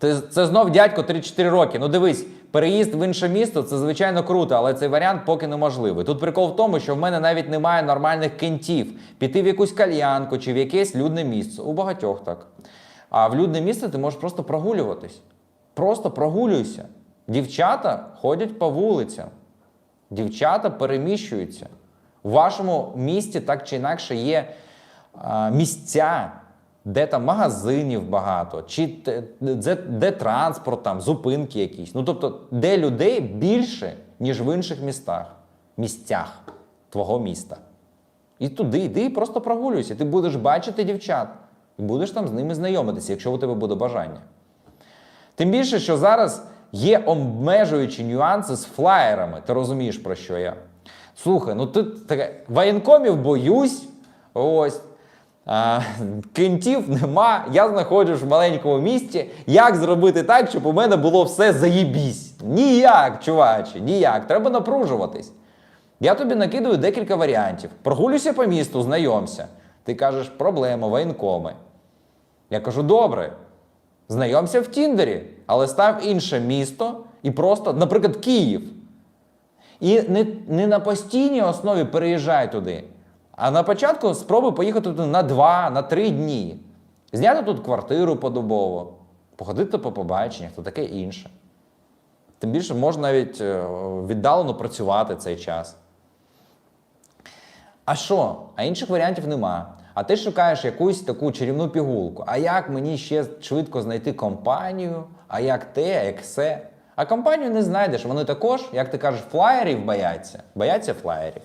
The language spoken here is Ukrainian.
Це, це знов дядько 3-4 роки. Ну дивись, переїзд в інше місто це звичайно круто, але цей варіант поки неможливий. Тут прикол в тому, що в мене навіть немає нормальних кентів. Піти в якусь кальянку чи в якесь людне місце. У багатьох так. А в людне місце ти можеш просто прогулюватись. Просто прогулюйся. Дівчата ходять по вулицям. Дівчата переміщуються. У вашому місті так чи інакше є а, місця, де там магазинів багато, чи де, де транспорт, там, зупинки якісь. Ну тобто, де людей більше, ніж в інших містах, місцях твого міста. І туди йди і просто прогулюйся. Ти будеш бачити дівчат і будеш там з ними знайомитися, якщо у тебе буде бажання. Тим більше, що зараз є обмежуючі нюанси з флаєрами. Ти розумієш, про що я? Слухай, ну тут таке воєнкомів боюсь. Ось. Кентів нема. Я знаходжусь в маленькому місті. Як зробити так, щоб у мене було все заєбісь? Ніяк, чуваче, ніяк. Треба напружуватись. Я тобі накидаю декілька варіантів. Прогулюйся по місту, знайомся. Ти кажеш, проблема, воєнкоми. Я кажу, добре. Знайомся в Тіндері, але став інше місто і просто, наприклад, Київ. І не, не на постійній основі переїжджай туди. А на початку спробуй поїхати туди на два, на три дні. Зняти тут квартиру подобово, походити по побаченнях, то таке інше. Тим більше можна навіть е, віддалено працювати цей час. А що? А інших варіантів нема. А ти шукаєш якусь таку чарівну пігулку. А як мені ще швидко знайти компанію? А як те, а як все? А компанію не знайдеш. Вони також, як ти кажеш, флаєрів бояться. Бояться флаєрів.